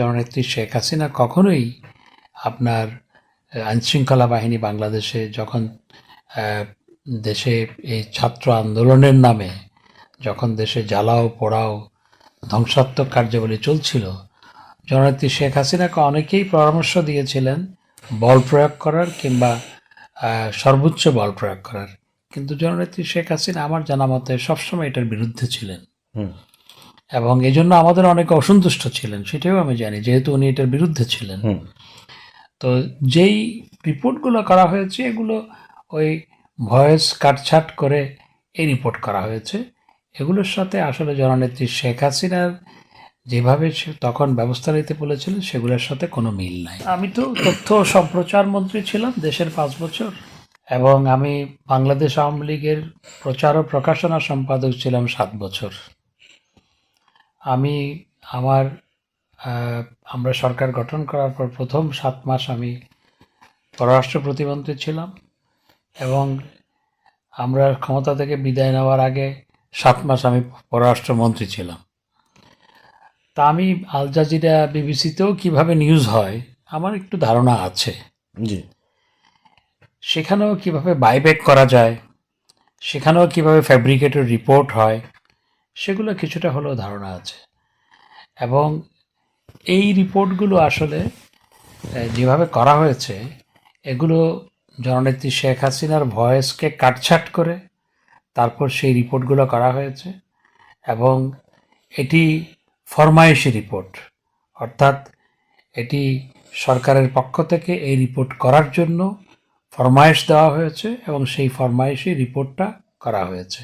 জননেত্রী শেখ হাসিনা কখনোই আপনার আইনশৃঙ্খলা বাহিনী বাংলাদেশে যখন দেশে এই ছাত্র আন্দোলনের নামে যখন দেশে জ্বালাও, পোড়াও, ধ্বংসাত্মক কার্যাবলী চলছিল, জননেত্রী শেখ হাসিনাকে অনেকেই পরামর্শ দিয়েছিলেন বল প্রয়োগ করার কিংবা সর্বোচ্চ বল প্রয়োগ করার কিন্তু জননেত্রী শেখ হাসিনা আমার জানা মতে সবসময় এটার বিরুদ্ধে ছিলেন। এবং এই জন্য আমাদের অনেক অসন্তুষ্ট ছিলেন সেটাও আমি জানি যেহেতু উনি এটার বিরুদ্ধে ছিলেন। তো যেই রিপোর্টগুলো করা হয়েছে এগুলো ওই ভয়েস কাটছাট করে এই রিপোর্ট করা হয়েছে। এগুলোর সাথে আসলে জননেত্রী শেখ হাসিনার যেভাবে সে তখন ব্যবস্থা নিতে বলেছিলেন সেগুলোর সাথে কোনো মিল নাই। আমি তো তথ্য সম্প্রচার মন্ত্রী ছিলাম দেশের পাঁচ বছর এবং আমি বাংলাদেশ আওয়ামী লীগের প্রচার ও প্রকাশনা সম্পাদক ছিলাম সাত বছর। আমি আমার আমরা সরকার গঠন করার পর প্রথম সাত মাস আমি পররাষ্ট্র প্রতিমন্ত্রী ছিলাম এবং আমরা ক্ষমতা থেকে বিদায় নেওয়ার আগে সাত মাস আমি পররাষ্ট্রমন্ত্রী ছিলাম। তা আমি আল জাজিরা বিবিসিতেও কীভাবে নিউজ হয় আমার একটু ধারণা আছে। জি। সেখানেও কীভাবে বাইব্যাক করা যায় সেখানেও কীভাবে ফ্যাব্রিকেটেড রিপোর্ট হয় সেগুলো কিছুটা হলেও ধারণা আছে। এবং এই রিপোর্টগুলো আসলে যেভাবে করা হয়েছে, এগুলো জননেত্রী শেখ হাসিনার ভয়েসকে কাটছাট করে তারপর সেই রিপোর্টগুলো করা হয়েছে এবং এটি ফরমায়েশি রিপোর্ট। অর্থাৎ এটি সরকারের পক্ষ থেকে এই রিপোর্ট করার জন্য ফরমায়েশ দেওয়া হয়েছে এবং সেই ফরমায়েশি রিপোর্টটা করা হয়েছে।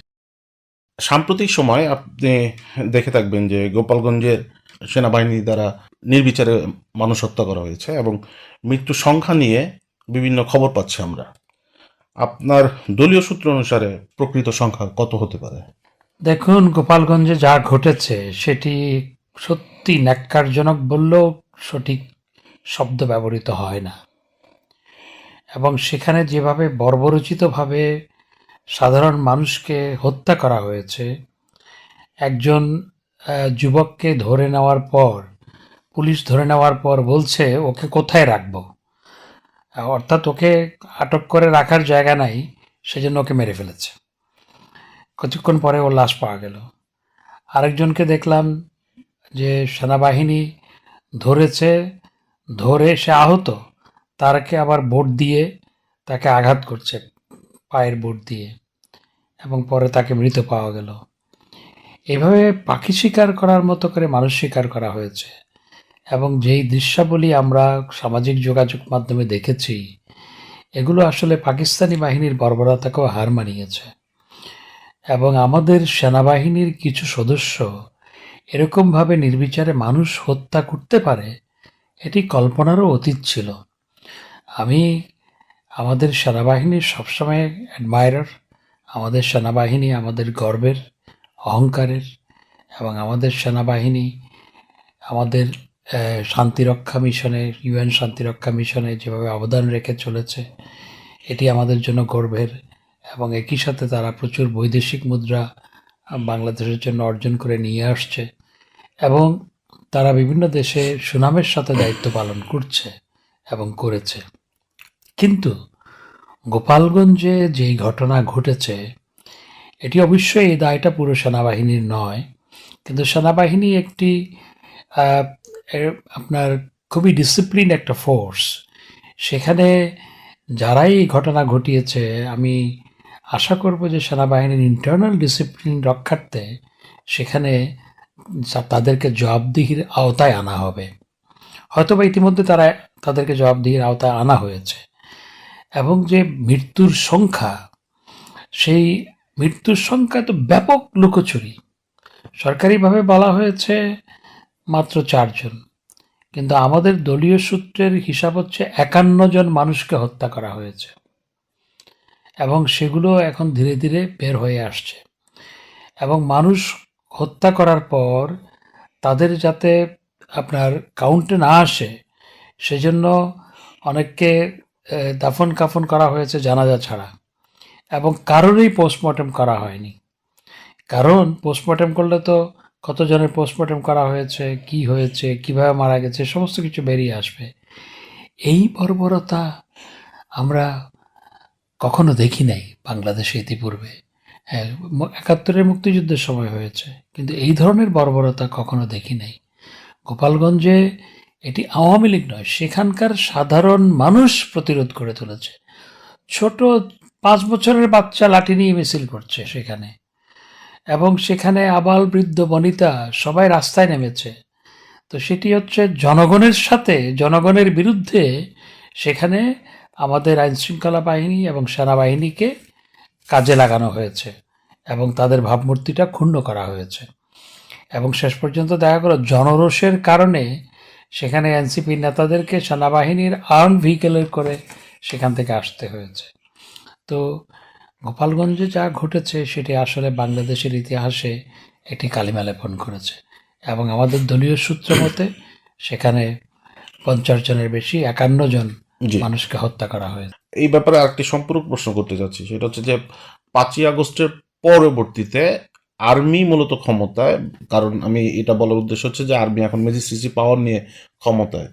সাম্প্রতিক সময় আপনি দেখে থাকবেন যে গোপালগঞ্জের সেনাবাহিনী দ্বারা নির্বিচারে মানুষ হত্যা করা হয়েছে এবং মৃত্যু সংখ্যা নিয়ে বিভিন্ন খবর পাচ্ছি আমরা। আপনার দলীয় সূত্র অনুসারে প্রকৃত সংখ্যা কত হতে পারে? দেখুন, গোপালগঞ্জে যা ঘটেছে সেটি সত্যি ন্যাক্কারজনক বললেও সঠিক শব্দ ব্যবহৃত হয় না। এবং সেখানে যেভাবে বর্বরচিতভাবে সাধারণ মানুষকে হত্যা করা হয়েছে। একজন যুবককে ধরে নেওয়ার পর, পুলিশ ধরে নেওয়ার পর বলছে, ওকে কোথায় রাখব? অর্থাৎ ওকে আটক করে রাখার জায়গা নাই, সেজন্য ওকে মেরে ফেলেছে। কিছুক্ষণ পরে ওর লাশ পাওয়া গেল। আরেকজনকে দেখলাম যে সেনাবাহিনী ধরেছে, ধরে সে আহত, তারকে আবার ভোট দিয়ে তাকে আঘাত করছে। পায়ের বোট দিয়ে এবং পরে তাকে মৃত পাওয়া গেল। এভাবে পাখি শিকার করার মতো করে মানুষ শিকার করা হয়েছে এবং যেই দৃশ্যাবলী আমরা সামাজিক যোগাযোগ মাধ্যমে দেখেছি, এগুলো আসলে পাকিস্তানি বাহিনীর বর্বরতাকেও হার মানিয়েছে এবং আমাদের সেনাবাহিনীর কিছু সদস্য এরকমভাবে নির্বিচারে মানুষ হত্যা করতে পারে, এটি কল্পনারও অতীত ছিল। আমি আমাদের সেনাবাহিনীর সবসময় অ্যাডমায়ারার আমাদের সেনাবাহিনী আমাদের গর্বের, অহংকারের এবং আমাদের সেনাবাহিনী আমাদের শান্তিরক্ষা মিশনে, ইউএন শান্তিরক্ষা মিশনে যেভাবে অবদান রেখে চলেছে, এটি আমাদের জন্য গর্বের এবং একই সাথে তারা প্রচুর বৈদেশিক মুদ্রা বাংলাদেশের জন্য অর্জন করে নিয়ে আসছে এবং তারা বিভিন্ন দেশে সুনামের সাথে দায়িত্ব পালন করছে এবং করেছে। কিন্তু গোপালগঞ্জে যেই ঘটনা ঘটেছে, এটি অবশ্যই এই দায়টা পুরো সেনাবাহিনীর নয়। কিন্তু সেনাবাহিনী একটি আপনার খুবই ডিসিপ্লিন একটা ফোর্স সেখানে যারাই এই ঘটনা ঘটিয়েছে, আমি আশা করব যে সেনাবাহিনীর ইন্টারনাল ডিসিপ্লিন রক্ষার্থে সেখানে তাদেরকে জবাবদিহির আওতায় আনা হবে। হয়তোবা ইতিমধ্যে তারা তাদেরকে জবাবদিহির আওতায় আনা হয়েছে। এবং যে মৃত্যুর সংখ্যা, সেই মৃত্যুর সংখ্যা তো ব্যাপক লুকোচুরি। সরকারিভাবে বলা হয়েছে মাত্র চারজন। কিন্তু আমাদের দলীয় সূত্রের হিসাব হচ্ছে একান্ন জন মানুষকে হত্যা করা হয়েছে। এবং সেগুলো এখন ধীরে ধীরে বের হয়ে আসছে। এবং মানুষ হত্যা করার পর তাদের যাতে আপনার কাউন্টে না আসে, সেজন্য অনেককে দাফন কাফন করা হয়েছে জানাজা ছাড়া। এবং কারোরই পোস্টমর্টেম করা হয়নি। কারণ পোস্টমর্টেম করলে তো কতজনের পোস্টমর্টম করা হয়েছে, কি হয়েছে, কীভাবে মারা গেছে, সমস্ত কিছু বেরিয়ে আসবে। এই বর্বরতা আমরা কখনো দেখি নাই বাংলাদেশে ইতিপূর্বে। হ্যাঁ একাত্তরের মুক্তিযুদ্ধের সময় হয়েছে। কিন্তু এই ধরনের বর্বরতা কখনো দেখি নাই। গোপালগঞ্জে এটি আওয়ামী লীগ নয়, সেখানকার সাধারণ মানুষ প্রতিরোধ করে তুলেছে। ছোট পাঁচ বছরের বাচ্চা লাঠি নিয়ে মিছিল করছে সেখানে। এবং সেখানে আবাল বৃদ্ধ বনিতা সবাই রাস্তায় নেমেছে। তো সেটি হচ্ছে জনগণের সাথে, জনগণের বিরুদ্ধে সেখানে আমাদের আইনশৃঙ্খলা বাহিনী এবং সেনাবাহিনীকে কাজে লাগানো হয়েছে এবং তাদের ভাবমূর্তিটা ক্ষুণ্ণ করা হয়েছে। এবং শেষ পর্যন্ত দেখা গেল, জনরোষের কারণে সেখানে এনসিপি নেতাদেরকে সেনাবাহিনীর আর্ম ভেহিকেলের করে সেখান থেকে আসতে হয়েছে। তো গোপালগঞ্জে যা ঘটেছে সেটি আসলে বাংলাদেশের ইতিহাসে একটি কালিমা লেপন করেছে এবং আমাদের দলীয় সূত্র মতে সেখানে পঞ্চাশ জনের বেশি একান্ন জন মানুষকে হত্যা করা হয়েছে। এই ব্যাপারে আরেকটি সম্পূরক প্রশ্ন করতে যাচ্ছি সেটা হচ্ছে যে পাঁচই আগস্টের পরবর্তীতে আর্মি মূলত ক্ষমতায়, কারণ আমি এটা বলার উদ্দেশ্য হচ্ছে যে আর্মি এখন ম্যাজিস্ট্রেসি পাওয়ার নিয়ে ক্ষমতায়।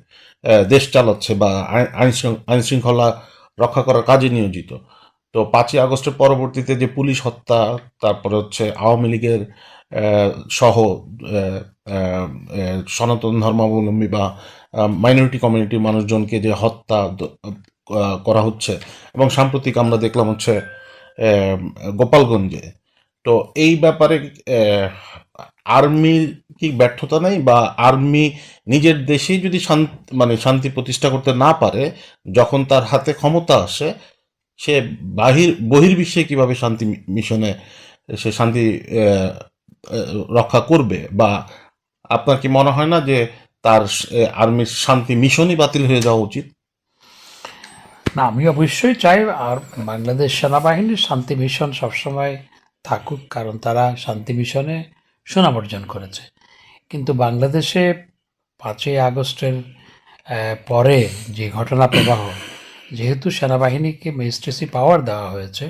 দেশ চালাচ্ছে বা আইন শৃঙ্খলা রক্ষা করার কাজে নিয়োজিত। তো পাঁচই আগস্টের পরবর্তীতে যে পুলিশ হত্যা, তারপরে হচ্ছে আওয়ামী লীগের সহ সনাতন ধর্মাবলম্বী বা মাইনরিটি কমিউনিটির মানুষজনকে যে হত্যা করা হচ্ছে এবং সাম্প্রতিক আমরা দেখলাম হচ্ছে গোপালগঞ্জে তো এই ব্যাপারে আর্মির কি ব্যর্থতা নেই? বা আর্মি নিজের দেশেই যদি মানে শান্তি প্রতিষ্ঠা করতে না পারে, যখন তার হাতে ক্ষমতা আসে, সে বাহির, বহির্বিশ্বে কীভাবে শান্তি মিশনে সে শান্তি রক্ষা করবে? বা আপনার কি মনে হয় না যে তার আর্মির শান্তি মিশনই বাতিল হয়ে যাওয়া উচিত? না আমি অবশ্যই চাই আর বাংলাদেশ সেনাবাহিনীর শান্তি মিশন সবসময় থাকুক কারণ তারা শান্তি মিশনে সুনাম অর্জন করেছে। কিন্তু বাংলাদেশে পাঁচই আগস্টের পরে যে ঘটনা প্রবাহ যেহেতু সেনাবাহিনীকে ম্যাজিস্ট্রেসি পাওয়ার দেওয়া হয়েছে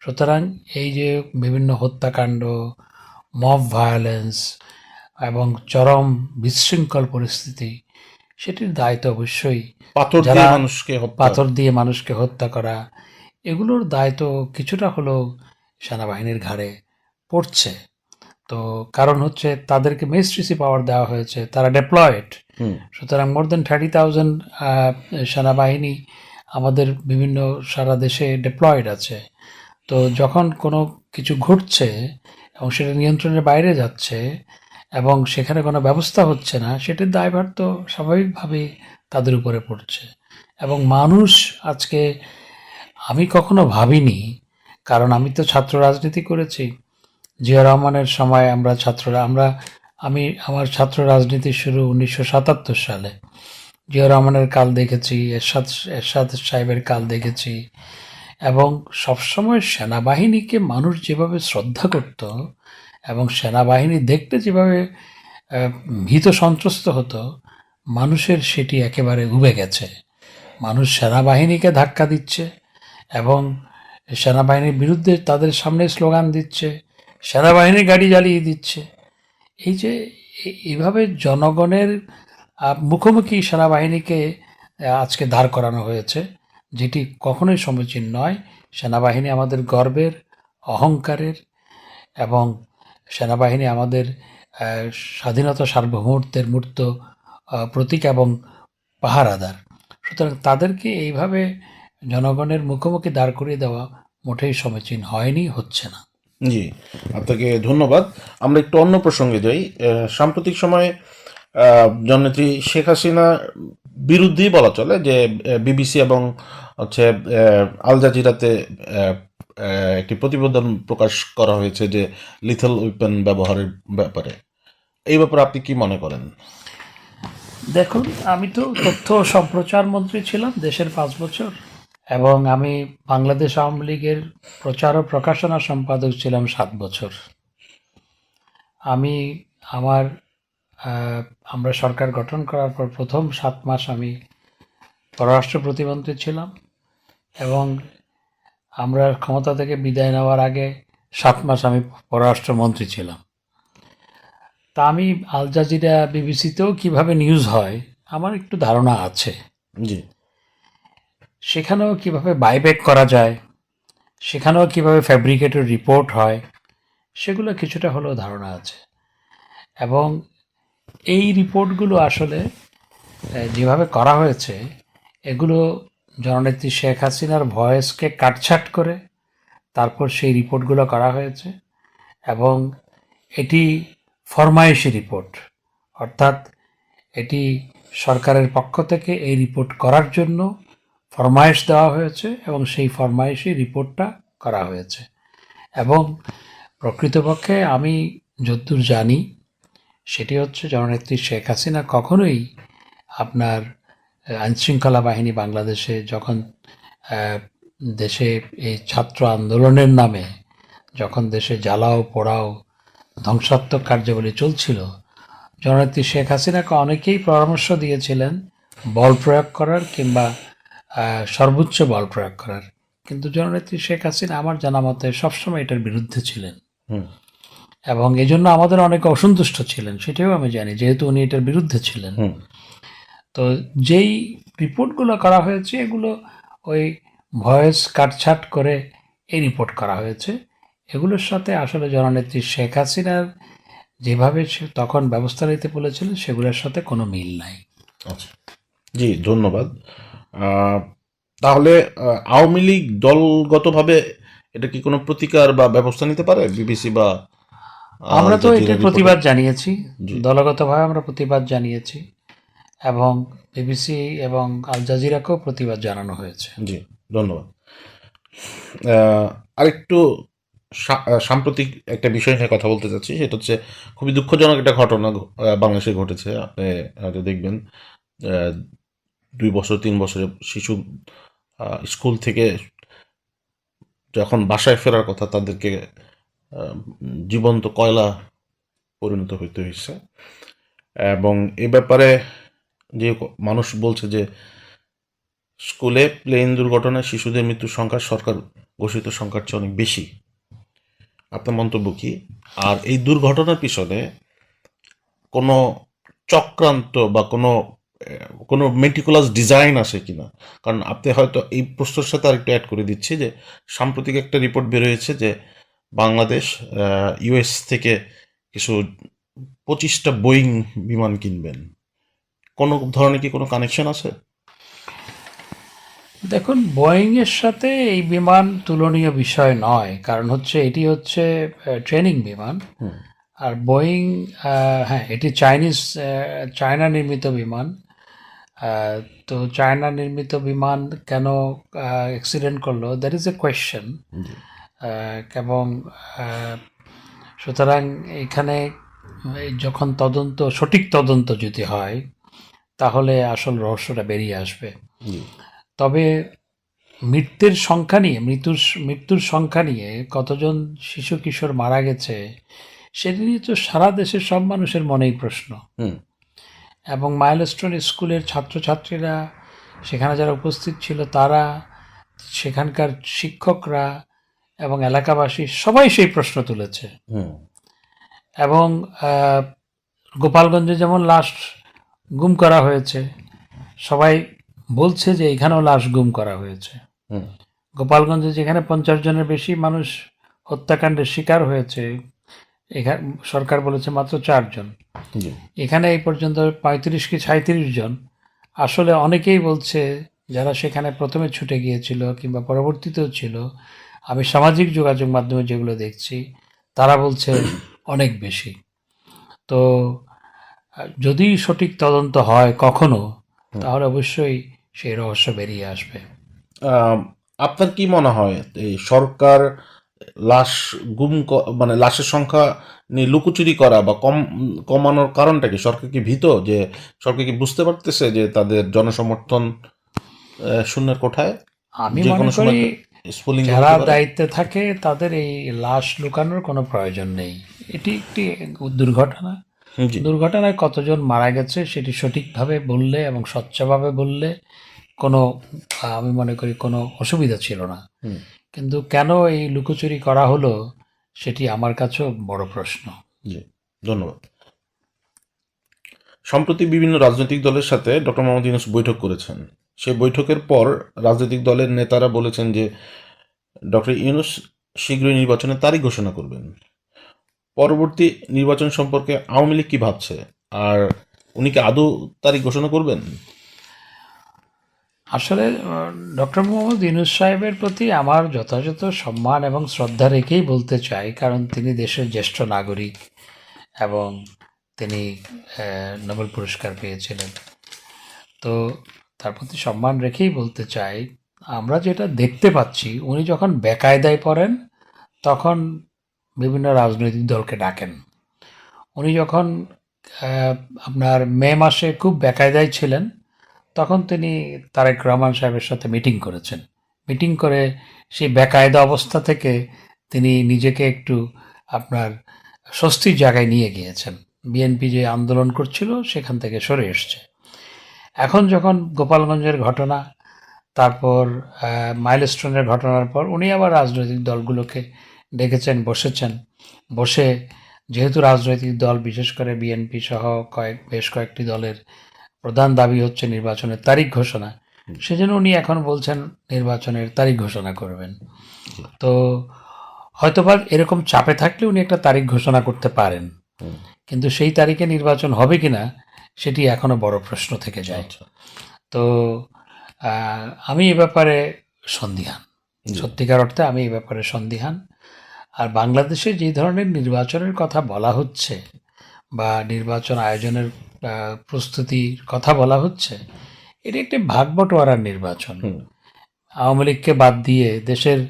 সুতরাং এই যে বিভিন্ন হত্যাকাণ্ড মব ভায়োলেন্স এবং চরম বিশৃঙ্খল পরিস্থিতি সেটির দায়িত্ব অবশ্যই পাথর দিয়ে মানুষকে পাথর দিয়ে মানুষকে হত্যা করা এগুলোর দায়িত্ব কিছুটা হলেও সেনাবাহিনীর ঘাড়ে পড়ছে। তো কারণ হচ্ছে তাদেরকে মেস্ট্রিসি পাওয়ার দেওয়া হয়েছে তারা ডেপ্লয়েড সুতরাং মোর দেন থার্টি থাউজেন্ড সেনাবাহিনী আমাদের বিভিন্ন সারা দেশে ডেপ্লয়েড আছে। তো যখন কোনো কিছু ঘটছে এবং সেটা নিয়ন্ত্রণের বাইরে যাচ্ছে এবং সেখানে কোনো ব্যবস্থা হচ্ছে না সেটির দায়ভার তো স্বাভাবিকভাবেই তাদের উপরে পড়ছে। এবং মানুষ আজকে আমি কখনো ভাবিনি কারণ আমি তো ছাত্র রাজনীতি করেছি। জিয়া রহমানের সময় আমরা ছাত্ররা আমরা, আমি আমার ছাত্র রাজনীতি শুরু উনিশশো সাতাত্তর সালে। জিয়া রহমানের কাল দেখেছি, এরশাদ এরশাদ সাহেবের কাল দেখেছি। এবং সবসময় সেনাবাহিনীকে মানুষ যেভাবে শ্রদ্ধা করত এবং সেনাবাহিনী দেখতে যেভাবে ভীত সন্ত্রস্ত হতো, মানুষের সেটি একেবারে উবে গেছে। মানুষ সেনাবাহিনীকে ধাক্কা দিচ্ছে এবং সেনাবাহিনীর বিরুদ্ধে তাদের সামনে স্লোগান দিচ্ছে, সেনাবাহিনীর গাড়ি জ্বালিয়ে দিচ্ছে। এই যে এইভাবে জনগণের মুখোমুখি সেনাবাহিনীকে আজকে দাঁড় করানো হয়েছে, যেটি কখনোই সমীচীন নয়। সেনাবাহিনী আমাদের গর্বের, অহংকারের এবং সেনাবাহিনী আমাদের স্বাধীনতা সার্বভৌমত্বের মূর্ত প্রতীক এবং পাহারাদার। সুতরাং তাদেরকে এইভাবে জনগণের মুখোমুখি দাঁড় করিয়ে দেওয়া মোটেই সমীচীন হয়নি হচ্ছে না। জি আপনাকে ধন্যবাদ। আমরা একটু অন্য প্রসঙ্গে যাই। সাম্প্রতিক সময়ে জননেত্রী শেখ হাসিনা বিরুদ্ধেই বলা চলে যে বিবিসি এবং হচ্ছে আল জাজিরাতে একটি প্রতিবেদন প্রকাশ করা হয়েছে যে লিথল উইপেন ব্যবহারের ব্যাপারে। এই ব্যাপারে আপনি কি মনে করেন? দেখুন আমি তো তথ্য সম্প্রচার মন্ত্রী ছিলাম দেশের পাঁচ বছর। এবং আমি বাংলাদেশ আওয়ামী লীগের প্রচার ও প্রকাশনা সম্পাদক ছিলাম সাত বছর। আমি আমার আমরা সরকার গঠন করার পর প্রথম সাত মাস আমি পররাষ্ট্র প্রতিমন্ত্রী ছিলাম এবং আমরা ক্ষমতা থেকে বিদায় নেওয়ার আগে সাত মাস আমি পররাষ্ট্রমন্ত্রী ছিলাম। তা আমি আল জাজিরা বিবিসিতেও কীভাবে নিউজ হয়, আমার একটু ধারণা আছে। জি। সেখানেও কীভাবে বাইব্যাক করা যায়, সেখানেও কীভাবে ফ্যাব্রিকেটেড রিপোর্ট হয়, সেগুলো কিছুটা হলেও ধারণা আছে। এবং এই রিপোর্টগুলো আসলে যেভাবে করা হয়েছে, এগুলো জননেত্রী শেখ হাসিনার ভয়েসকে কাটছাট করে তারপর সেই রিপোর্টগুলো করা হয়েছে এবং এটি ফরমায়েশি রিপোর্ট অর্থাৎ এটি সরকারের পক্ষ থেকে এই রিপোর্ট করার জন্য ফরমায়েশ দেওয়া হয়েছে এবং সেই ফরমায়েশি রিপোর্টটা করা হয়েছে। এবং প্রকৃতপক্ষে আমি যদ্দূর জানি, সেটি হচ্ছে জননেত্রী শেখ হাসিনা কখনোই আপনার আইনশৃঙ্খলা বাহিনী বাংলাদেশে যখন দেশে এই ছাত্র আন্দোলনের নামে যখন দেশে জ্বালাও পোড়াও ধ্বংসাত্মক কার্যাবলী চলছিল, জননেত্রী শেখ হাসিনাকে অনেকেই পরামর্শ দিয়েছিলেন বল প্রয়োগ করার কিংবা সর্বোচ্চ বল প্রয়োগ করার। কিন্তু জননেত্রী শেখ হাসিনা আমার জানা মতে সবসময় এটার বিরুদ্ধে ছিলেন। হুম। এবং এই জন্য আমাদের অনেক অসন্তুষ্ট ছিলেন সেটাও আমি জানি যেহেতু উনি এটার বিরুদ্ধে ছিলেন। হুম। তো যেই রিপোর্টগুলো করা হয়েছে এগুলো ওই ভয়েস কাটছাট করে এই রিপোর্ট করা হয়েছে। এগুলোর সাথে আসলে জননেত্রী শেখ হাসিনার যেভাবে সে তখন ব্যবস্থা নিতে বলেছিলেন সেগুলোর সাথে কোনো মিল নাই। আচ্ছা। জি ধন্যবাদ। তাহলে আওয়ামী লীগ দলগতভাবে এটা কি কোনো প্রতিকার বা ব্যবস্থা নিতে পারে? বিবিসি বা আমরা তো এটার প্রতিবাদ জানিয়েছি। দলগতভাবে আমরা প্রতিবাদ জানিয়েছি এবং বিবিসি এবং আল জাজিরাকেও প্রতিবাদ জানানো হয়েছে। জি ধন্যবাদ। আরেকটু সাম্প্রতিক একটা বিষয় নিয়ে কথা বলতে চাচ্ছি। সেটা হচ্ছে খুবই দুঃখজনক একটা ঘটনা বাংলাদেশে ঘটেছে। আপনি হয়তো দেখবেন দুই বছর, তিন বছরের শিশু স্কুল থেকে যখন বাসায় ফেরার কথা তাদেরকে জীবন্ত কয়লা পরিণত হইতে হয়েছে এবং এ ব্যাপারে যে মানুষ বলছে যে স্কুলে প্লেন দুর্ঘটনায় শিশুদের মৃত্যুর সংখ্যা, সরকার ঘোষিত সংখ্যার চেয়ে অনেক বেশি। আপনার মন্তব্য কি? আর এই দুর্ঘটনার পিছনে কোনো চক্রান্ত বা কোনো কোনো মেটিকুলাস ডিজাইন আছে কিনা? কারণ আপনি হয়তো এই প্রশ্নের সাথে আরেকটু অ্যাড করে দিচ্ছি যে সাম্প্রতিক একটা রিপোর্ট বেরোয়েছে যে বাংলাদেশ ইউএস থেকে কিছু পঁচিশটা বোয়িং বিমান কিনবেন। কোনো ধরনের কি কোনো কানেকশন আছে? দেখুন বোয়িংয়ের সাথে এই বিমান তুলনীয় বিষয় নয়। কারণ হচ্ছে এটি হচ্ছে ট্রেনিং বিমান। আর বোয়িং হ্যাঁ এটি চাইনিজ চায়না নির্মিত বিমান। তো চায়না নির্মিত বিমান কেন অ্যাক্সিডেন্ট করল? That is a question. এবং সুতরাং এখানে যখন তদন্ত সঠিক তদন্ত যদি হয় তাহলে আসল রহস্যটা বেরিয়ে আসবে। তবে মৃত্যুর সংখ্যা নিয়ে মৃত্যুর মৃত্যুর সংখ্যা নিয়ে কতজন শিশু কিশোর মারা গেছে সেটি নিয়ে তো সারা দেশের সব মানুষের মনেই প্রশ্ন। হুম। এবং মাইলস্টোন স্কুলের ছাত্রছাত্রীরা সেখানে যারা উপস্থিত ছিল তারা সেখানকার শিক্ষকরা এবং এলাকাবাসী সবাই সেই প্রশ্ন তুলেছে। এবং গোপালগঞ্জে যেমন লাশ গুম করা হয়েছে সবাই বলছে যে এখানেও লাশ গুম করা হয়েছে। হুম। গোপালগঞ্জে যেখানে পঞ্চাশ জনের বেশি মানুষ হত্যাকাণ্ডের শিকার হয়েছে এখানে সরকার বলেছে মাত্র চারজন। এখানে এই পর্যন্ত পঁয়ত্রিশ কি সাঁত্রিশ জন। আসলে অনেকেই বলছে যারা সেখানে প্রথমে ছুটে গিয়েছিল কিংবা পরবর্তীতেও ছিল আমি সামাজিক যোগাযোগ মাধ্যমে যেগুলো দেখছি তারা বলছে অনেক বেশি। তো যদি সঠিক তদন্ত হয় কখনো তাহলে অবশ্যই সেই রহস্য বেরিয়ে আসবে। আপনার কি মনে হয় এই সরকার লাশ গুম মানে লাশের সংখ্যা নিয়ে লুকোচুরি করা বা কম কমানোর কারণটা কি? সরকার কি ভীত যে সরকার কি বুঝতে পারতেছে যে তাদের জনসমর্থন শূন্যের কোঠায়? আমি মনে কোনো করি যারা দায়িত্বে থাকে তাদের এই লাশ লুকানোর কোনো প্রয়োজন নেই। এটি একটি দুর্ঘটনা। দুর্ঘটনায় কতজন মারা গেছে সেটি সঠিকভাবে বললে এবং স্বচ্ছভাবে বললে কোনো আমি মনে করি কোনো অসুবিধা ছিল না। হুম। কিন্তু কেন এই লুকোচুরি করা হলো সেটি আমার কাছেও বড় প্রশ্ন। জি, ধন্যবাদ। সম্প্রতি বিভিন্ন রাজনৈতিক দলের সাথে ডক্টর মোহাম্মদ ইউনুস বৈঠক করেছেন। সেই বৈঠকের পর রাজনৈতিক দলের নেতারা বলেছেন যে, ডক্টর ইউনুস শীঘ্রই নির্বাচনের তারিখ ঘোষণা করবেন। পরবর্তী নির্বাচন সম্পর্কে আওয়ামী লীগ কী ভাবছে? আর উনি কি আদৌ তারিখ ঘোষণা করবেন? আসলে ডক্টর মোহাম্মদ ইউনুস সাহেবের প্রতি আমার যথাযথ সম্মান এবং শ্রদ্ধা রেখেই বলতে চাই, কারণ তিনি দেশের জ্যেষ্ঠ নাগরিক এবং তিনি নোবেল পুরস্কার পেয়েছিলেন। তো তার প্রতি সম্মান রেখেই বলতে চাই, আমরা যেটা দেখতে পাচ্ছি, উনি যখন বেকায়দায় পড়েন, তখন বিভিন্ন রাজনৈতিক দলকে ডাকেন। উনি যখন আপনার মে মাসে খুব বেকায়দায় ছিলেন তখন তিনি তারেক রহমান সাহেবের সাথে মিটিং করেছেন। মিটিং করে সেই বেকায়দা অবস্থা থেকে তিনি নিজেকে একটু আপনার স্বস্তির জায়গায় নিয়ে গিয়েছেন। বিএনপি যে আন্দোলন করছিল সেখান থেকে সরে এসছে। এখন যখন গোপালগঞ্জের ঘটনা, তারপর মাইলস্টোনের ঘটনার পর উনি আবার রাজনৈতিক দলগুলোকে ডেকেছেন, বসেছেন। বসে যেহেতু রাজনৈতিক দল, বিশেষ করে বিএনপি সহ কয়েক, বেশ কয়েকটি দলের প্রধান দাবি হচ্ছে নির্বাচনের তারিখ ঘোষণা। সেজন্য উনি এখন বলছেন নির্বাচনের তারিখ ঘোষণা করবেন। তো হয়তোবা এরকম চাপে থাকলে উনি একটা তারিখ ঘোষণা করতে পারেন। কিন্তু সেই তারিখে নির্বাচন হবে কিনা সেটি এখনও বড় প্রশ্ন থেকে যায়। আচ্ছা। তো আমি এ ব্যাপারে সন্দিহান। সত্যিকার অর্থে আমি এ ব্যাপারে সন্দিহান। আর বাংলাদেশে যে ধরনের নির্বাচনের কথা বলা হচ্ছে বা নির্বাচন আয়োজনের প্রস্তুতির কথা বলা হচ্ছে এটি একটি ভাগ বটোয়ারার নির্বাচন আওয়ামী লীগকে বাদ দিয়ে দেশের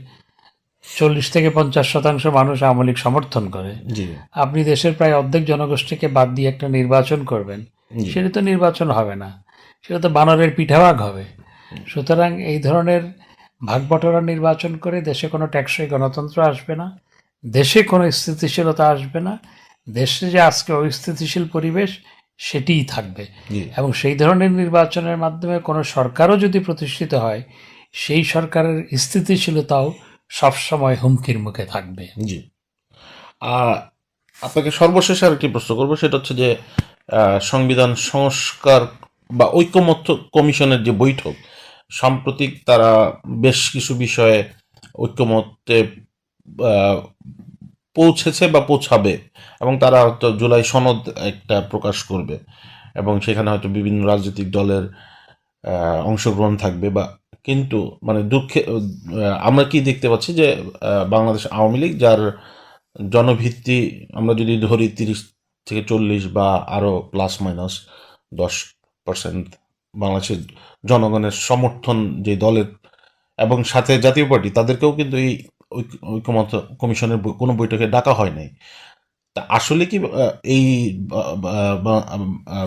চল্লিশ থেকে পঞ্চাশ শতাংশ মানুষ আওয়ামী লীগ সমর্থন করে। আপনি দেশের প্রায় অর্ধেক জনগোষ্ঠীকে বাদ দিয়ে একটা নির্বাচন করবেন সেটা তো নির্বাচন হবে না সেটা তো বানরের পিঠাভাগ হবে। সুতরাং এই ধরনের ভাগবটরা নির্বাচন করে দেশে কোনো টেকসই গণতন্ত্র আসবে না দেশে কোনো স্থিতিশীলতা আসবে না দেশে যে আজকে অস্থিতিশীল পরিবেশ সেটিই থাকবে। এবং সেই ধরনের নির্বাচনের মাধ্যমে কোনো সরকারও যদি প্রতিষ্ঠিত হয় সেই সরকারের স্থিতিশীলতাও সবসময় হুমকির মুখে থাকবে। জি। আপনাকে সর্বশেষ আর একটি প্রশ্ন করব সেটা হচ্ছে যে সংবিধান সংস্কার বা ঐক্যমত্য কমিশনের যে বৈঠক সাম্প্রতিক তারা বেশ কিছু বিষয়ে ঐক্যমত্যে পৌঁছেছে বা পৌঁছাবে, এবং তারা হয়তো জুলাই সনদ একটা প্রকাশ করবে, এবং সেখানে হয়তো বিভিন্ন রাজনৈতিক দলের অংশগ্রহণ থাকবে বা, কিন্তু মানে দুঃখে আমরা কি দেখতে পাচ্ছি যে বাংলাদেশ আওয়ামী লীগ, যার জনভিত্তি আমরা যদি ধরি তিরিশ থেকে চল্লিশ বা আরও প্লাস মাইনাস দশ পার্সেন্ট বাংলাদেশের জনগণের সমর্থন যে দলের, এবং সাথে জাতীয় পার্টি, তাদেরকেও কিন্তু এই ঐক্যমত কমিশনের কোনো বৈঠকে ডাকা হয় নাই। তা আসলে কি এই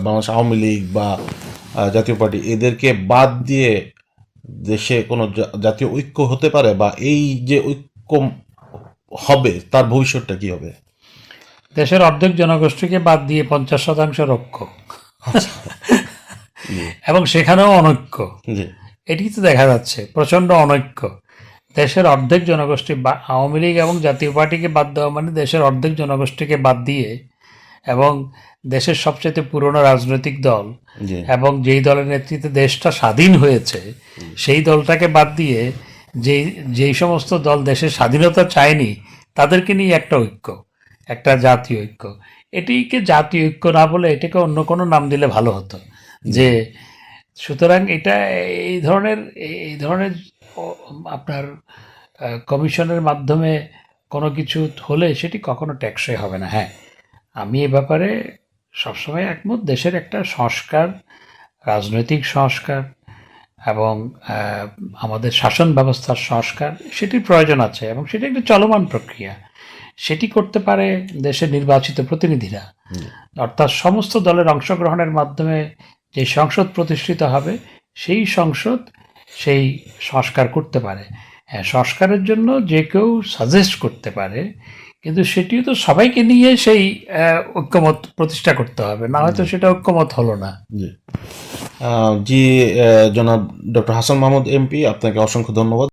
বাংলাদেশ আওয়ামী লীগ বা জাতীয় পার্টি এদেরকে বাদ দিয়ে দেশে কোনো জাতীয় ঐক্য হতে পারে বা এই যে ঐক্য হবে তার ভবিষ্যৎটা কি হবে? দেশের অর্ধেক জনগোষ্ঠীকে বাদ দিয়ে পঞ্চাশ শতাংশ রক্ষ এবং সেখানেও অনৈক্য। জি। এটি তো দেখা যাচ্ছে প্রচণ্ড অনৈক্য। দেশের অর্ধেক জনগোষ্ঠী বা আওয়ামী লীগ এবং জাতীয় পার্টিকে বাদ দেওয়া মানে দেশের অর্ধেক জনগোষ্ঠীকে বাদ দিয়ে এবং দেশের সবচেয়ে পুরনো রাজনৈতিক দল এবং যেই দলের নেতৃত্বে দেশটা স্বাধীন হয়েছে সেই দলটাকে বাদ দিয়ে যেই যেই সমস্ত দল দেশের স্বাধীনতা চায়নি তাদেরকে নিয়ে একটা ঐক্য একটা জাতীয় ঐক্য। এটিকে জাতীয় ঐক্য না বলে এটাকে অন্য কোনো নাম দিলে ভালো হতো। যে সুতরাং এটা এই ধরনের এই ধরনের আপনার কমিশনের মাধ্যমে কোনো কিছু হলে সেটি কখনো ট্যাক্সই হবে না। হ্যাঁ আমি এ ব্যাপারে সবসময় একমত। দেশের একটা সংস্কার রাজনৈতিক সংস্কার এবং আমাদের শাসন ব্যবস্থার সংস্কার সেটির প্রয়োজন আছে এবং সেটি একটি চলমান প্রক্রিয়া। সেটি করতে পারে দেশের নির্বাচিত প্রতিনিধিরা। অর্থাৎ সমস্ত দলের অংশগ্রহণের মাধ্যমে যে সংসদ প্রতিষ্ঠিত হবে সেই সংসদ সেই সংস্কার করতে পারে। হ্যাঁ সংস্কারের জন্য যে কেউ সাজেস্ট করতে পারে কিন্তু সেটিও তো সবাইকে নিয়ে সেই ঐক্যমত প্রতিষ্ঠা করতে হবে। না হয়তো সেটা ঐক্যমত হলো না। জি। জনাব ডক্টর হাসান মাহমুদ এমপি আপনাকে অসংখ্য ধন্যবাদ।